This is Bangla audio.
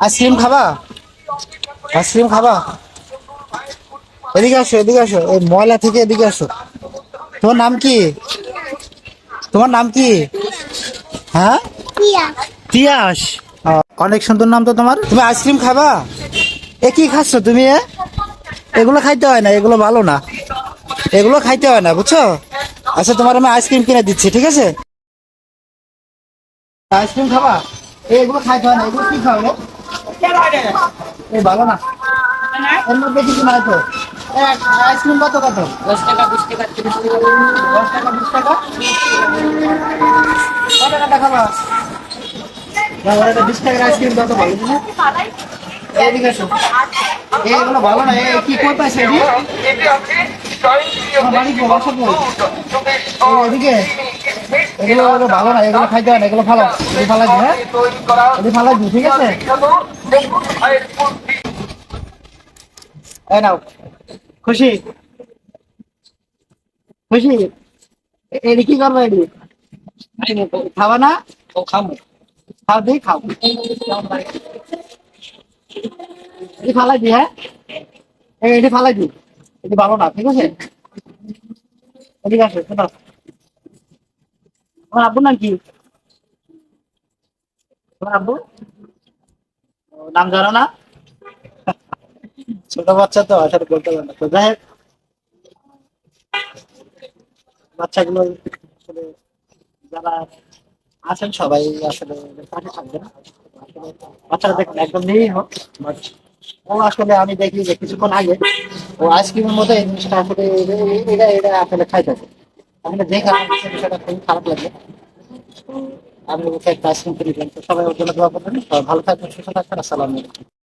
আইসক্রিম খাবা? আইসক্রিম খাবা? এদিকে আসো এদিকে আসো। এই ময়লা থেকে এদিকে আসো। তোমার নাম কি? তোমার নাম কি? হ্যাঁ? তিয়াস। অনেক সুন্দর নাম তো তোমার। তুমি আইসক্রিম খাবা? এ কি খাচ্ছ তুমি এগুলো খাইতে হয় না এগুলো ভালো না। এগুলো খাইতে হয় না বুঝছ? আচ্ছা তোমার আমি আইসক্রিম কিনে দিচ্ছি ঠিক আছে? আইসক্রিম খাবা? এগুলো খাইতে হয় না এগুলো কি খাও ভালো না। এর মধ্যে কিছু নাই তো। এ, আইসক্রিম কত কত? দশ টাকা বিশ টাকা তিরিশ টাকা। দশ টাকা বিশ টাকা? কত টাকা খাবা? না বিশ টাকার আইসক্রিম কত ভালো এদিকে এসো। এ, এগুলো ভালো না। কি কই পাইছে এদিকে। এগুলো ভালো না। এগুলো খাইতে হয় না। এগুলো ভালো এগুলো ভালো লাগবে হ্যাঁ? এগুলো ভালো ঠিক আছে? নাও। খুশি? খুশি? এটি কি করব এটি খাবা না? ও খামো খাও দিই খাও এটি ফালাই দি হ্যাঁ এটি ফালাই দি এটি ভালো না, ঠিক আছে? এদিকে আসো শোনো তোমার আব্বুর নাম কি? তোমার আব্বু? নাম জানো না? ছোট বাচ্চা তো, আসলে বলতে পারে না। তো যাই হোক। বাচ্চাগুলো আসলে যারা আছেন সবাই আসলে পাশে থাকবেন। বাচ্চারা দেখুন, একদম নেই হোক ও আসলে আমি দেখি যে কিছুক্ষণ আগে ও আইসক্রিমের মধ্যে এই জিনিসটা আসলে এটা এটা আসলে খাইতেছে আসলে দেখে বিষয়টা খুবই খারাপ লাগে আমি ওকে একটা আইসক্রিম কিনে দিলাম। তো সবাই ওর জন্য দোয়া করবেন। ভালো থাকবেন, সুস্থ থাকবেন। আসসালামু আলাইকুম।